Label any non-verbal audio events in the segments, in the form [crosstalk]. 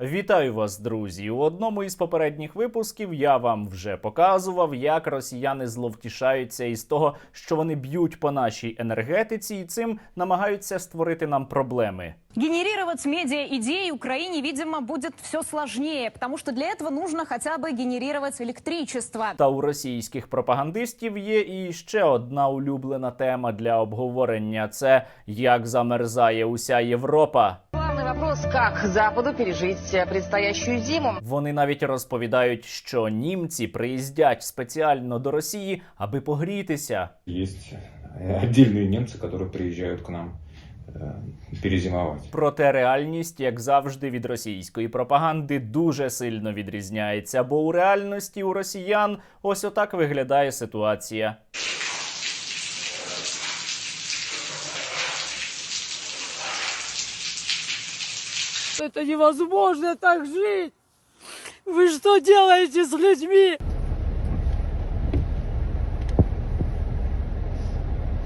Вітаю вас, друзі! У одному із попередніх випусків я вам вже показував, як росіяни зловтішаються із того, що вони б'ють по нашій енергетиці, і цим намагаються створити нам проблеми. Генерировать медиа-идеи Украине, видимо, будет все сложнее, потому что для этого нужно хотя бы генерировать электричество. Та у російських пропагандистів є і ще одна улюблена тема для обговорення: це як замерзає уся Європа. Главный вопрос, как Западу пережить э, предстоящую зиму. Вони навіть розповідають, що німці приїздять спеціально до Росії, аби погрітися. Есть э, отдельные немцы, которые приезжают к нам э, перезимовать. Проте реальність, як завжди, від російської пропаганди дуже сильно відрізняється, бо у реальності у росіян ось отак виглядає ситуація. Это невозможно так жить! Вы что делаете с людьми?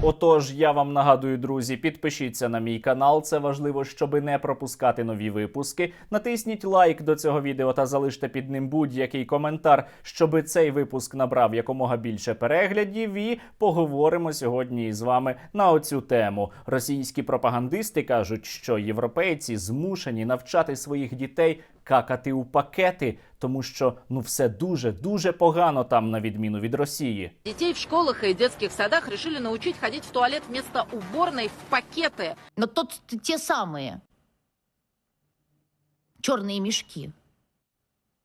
Отож, я вам нагадую, друзі, підпишіться на мій канал. Це важливо, щоби не пропускати нові випуски. Натисніть лайк до цього відео та залиште під ним будь-який коментар, щоби цей випуск набрав якомога більше переглядів. І поговоримо сьогодні із вами на оцю тему. Російські пропагандисти кажуть, що європейці змушені навчати своїх дітей какати у пакети, тому що ну все дуже дуже погано там, на відміну від Росії. Детей в школах и детских садах решили научить ходить в туалет вместо уборной в пакеты. Но тот те самые черные мешки.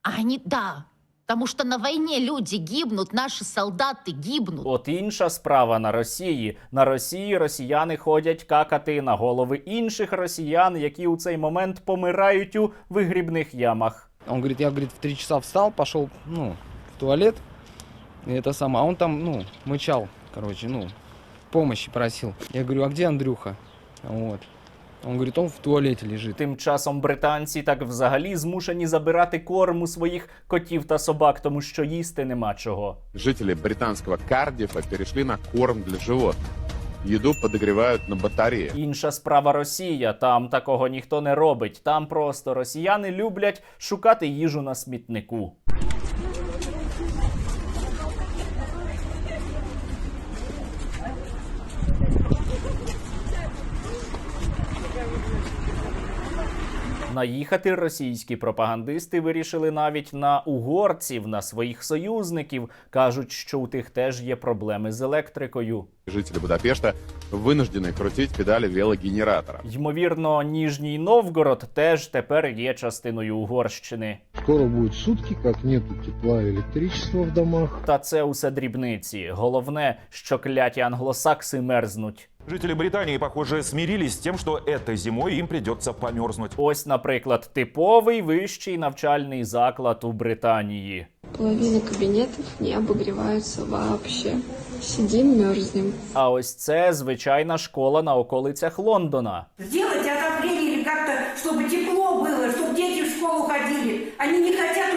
А они, да, потому что на войне люди гибнут, наши солдаты гибнут. От інша справа на Росії. На Росії росіяни ходять какати на голови інших росіян, які у цей момент помирають у вигрібних ямах. Он говорит, я, говорит, в три часа встал, пошел, ну, в туалет, и это самое. А он там, ну, мычал, короче, ну, помощи просил. Я говорю, а где Андрюха? Вот. Он говорит, он в туалете лежит. Тим часом британці так взагалі змушені забирати корм у своїх котів та собак, тому що їсти нема чого. Жители британского Кардифа перешли на корм для животных. Еду подогрівають на батареї. Інша справа Росія. Там такого ніхто не робить. Там просто росіяни люблять шукати їжу на смітнику. Наїхати російські пропагандисти вирішили навіть на угорців, на своїх союзників. кажуть, що у тих теж є проблеми з електрикою. Жители Будапешта вынуждены крутить педали велогенератора. Ймовірно, Ніжній Новгород теж тепер є частиною Угорщини. Скоро будет сутки, как нету тепла и электричества в домах. Та це усе дрібниці. Головне, що кляті англосакси мерзнуть. Жители Британии, похоже, смирились с тем, что этой зимой им придется померзнуть. Ось, наприклад, типовий вищий навчальний заклад у Британії. Половина кабинетов не обогреваются вообще. Сидим, мерзнем. А ось це звичайна школа на околицях Лондона. Сделайте отопление или как-то, чтобы тепло было, чтобы дети в школу ходили. Они не хотят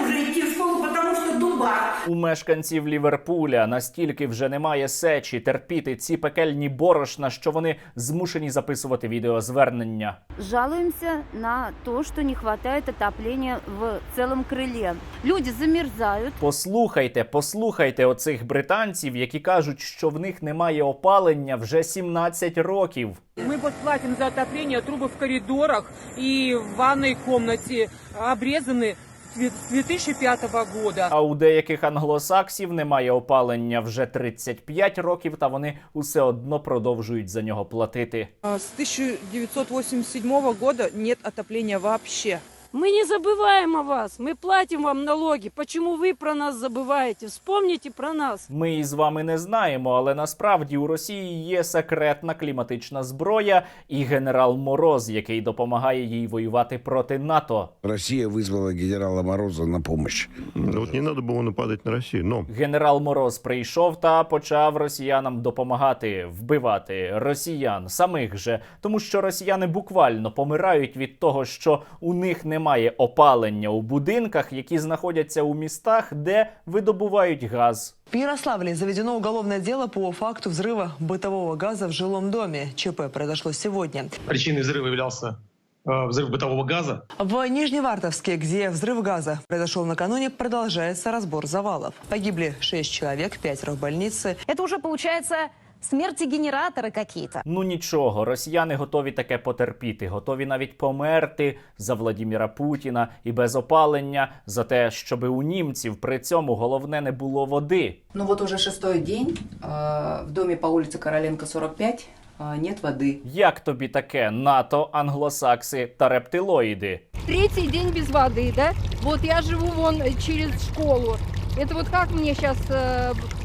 У мешканців Ліверпуля настільки вже немає сечі терпіти ці пекельні борошна, що вони змушені записувати відеозвернення. Жалуемся на то, что не хватает отопления в целом крыле. Люди замерзают. Послухайте, послухайте оцих британців, які кажуть, що в них немає опалення вже 17 років. Мы вот платим за отопление, трубы в коридорах и в ванной комнате обрезаны с 2005 года. А у деяких англосаксів немає опалення вже 35 років, та вони усе одно продовжують за нього платити. С 1987 года нет отопления вообще. Мы не забываем о вас. Мы платим вам налоги. Почему вы про нас забываете? Вспомните про нас. Ми із вами не знаємо, але насправді у Росії є секретна кліматична зброя і генерал Мороз, який допомагає їй воювати проти НАТО. Россия вызвала генерала Мороза на помощь. Вот не надо было нападать на Россию, но... Генерал Мороз прийшов та почав росіянам допомагати вбивати росіян самих же, тому що росіяни буквально помирають від того, що у них немає опалення у будинках, які знаходяться у містах, де видобувають газ. В Ярославле заведено уголовное дело по факту взрыва бытового газа в жилом доме. ЧП произошло сегодня. Причиной взрыва являлся взрыв бытового газа. В Нижневартовске, где взрыв газа произошел накануне, продолжается разбор завалов. Погибли шесть человек, пятеро в больнице. Это уже получается смерти генераторы какие-то. Ну нічого, росіяни готові таке потерпіти, готові навіть померти за Владіміра Путіна і без опалення за те, щоби у німців при цьому головне не було води. Ну вот уже шестой день э, в доме по улице Короленко 45 э, нет воды. Як тобі таке НАТО, англосакси та рептилоїди? Третий день без воды, да? Вот я живу вон через школу. Это вот как мне сейчас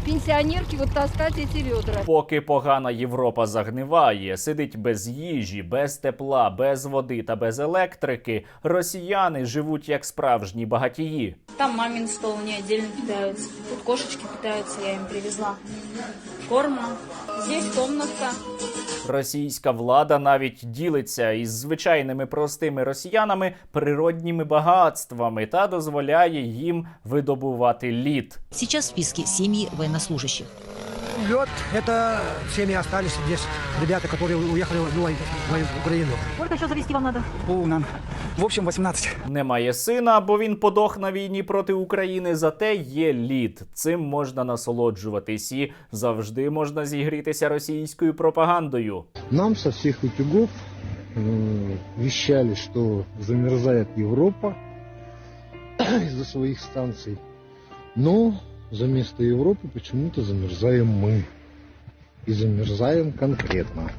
пенсионерки вот таскать эти ведра? Поки погана Європа загниває, сидить без їжі, без тепла, без води та без електрики. Росіяни живуть як справжні багатії. Там мамин стол, они отдельно питаются. Тут кошечки питаются, я им привезла. Корма. Здесь комнатка. Російська влада навіть ділиться із звичайними простими росіянами природніми багатствами та дозволяє їм видобувати лід. Сейчас в списке семьи военнослужащих. Лед – это семьи остались здесь. Ребята, которые уехали в, в Украину. Сколько еще завести вам надо? Полно. В общем, 18. Немає сина, бо він подох на війні проти України. Зате є лід. Цим можна насолоджуватись і завжди можна зігрітися російською пропагандою. Нам со всех утюгов э, вещали, что замерзает Европа [clears throat] из-за своих станций. Но за место Европы почему-то замерзаем мы. И замерзаем конкретно.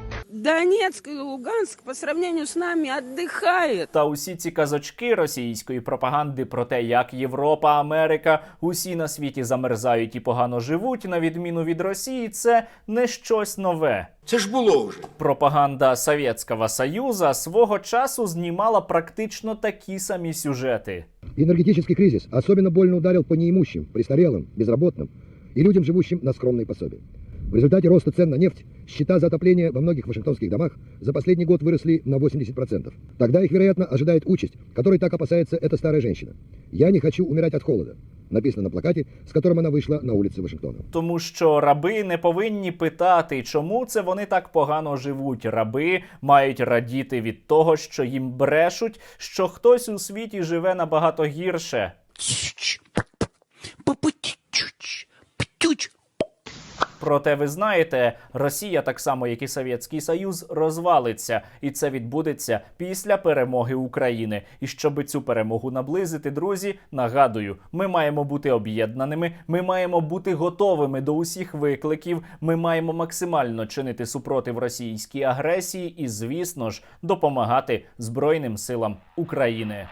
Донецк и Луганск по сравнению с нами отдыхает. Та усі ці казочки російської пропаганди про те, як Європа, Америка, усі на світі замерзають і погано живуть, на відміну від Росії, це не щось нове. Це ж було вже. Пропаганда Совєтського Союза свого часу знімала практично такі самі сюжети. Энергетический кризис особенно больно ударил по неимущим, престарелым, безработным и людям, живущим на скромные пособия. В результате роста цен на нефть счета за отопление во многих вашингтонских домах за последний год выросли на 80%. Тогда их, вероятно, ожидает участь, которой так опасается эта старая женщина. «Я не хочу умирать от холода», написано на плакате, с которым она вышла на улицы Вашингтона. Тому що раби не повинні питати, чому це вони так погано живуть. Раби мають радіти від того, що їм брешуть, що хтось у світі живе набагато гірше. Проте ви знаєте, Росія, так само як і Совєтський Союз, розвалиться, і це відбудеться після перемоги України. І щоб цю перемогу наблизити, друзі, нагадую, ми маємо бути об'єднаними, ми маємо бути готовими до усіх викликів. Ми маємо максимально чинити супротив російській агресії і, звісно ж, допомагати Збройним силам України.